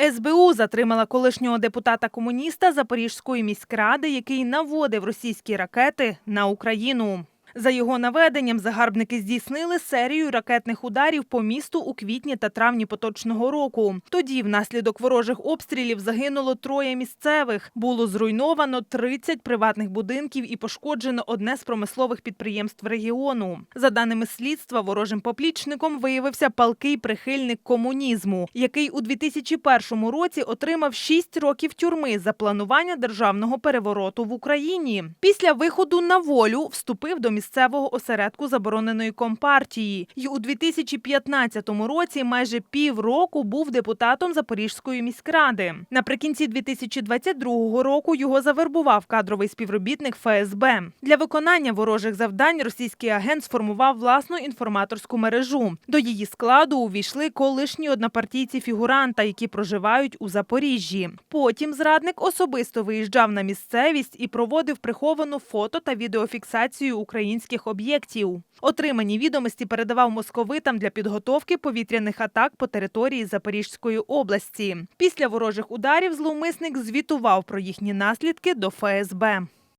СБУ затримала колишнього депутата комуніста Запорізької міськради, який наводив російські ракети на Україну. За його наведенням загарбники здійснили серію ракетних ударів по місту у квітні та травні поточного року. Тоді, внаслідок ворожих обстрілів, загинуло троє місцевих. Було зруйновано 30 приватних будинків і пошкоджено одне з промислових підприємств регіону. За даними слідства, ворожим поплічником виявився палкий прихильник комунізму, який у 2001 році отримав 6 років тюрми за планування державного перевороту в Україні. Після виходу на волю вступив до місцевого осередку забороненої компартії і у 2015 році майже півроку був депутатом Запорізької міськради. Наприкінці 2022 року його завербував кадровий співробітник ФСБ. Для виконання ворожих завдань російський агент сформував власну інформаторську мережу. До її складу увійшли колишні однопартійці фігуранта, які проживають у Запоріжжі. Потім зрадник особисто виїжджав на місцевість і проводив приховану фото та відеофіксацію українських об'єктів. Отримані відомості передавав московитам для підготовки повітряних атак по території Запорізької області. Після ворожих ударів зловмисник звітував про їхні наслідки до ФСБ.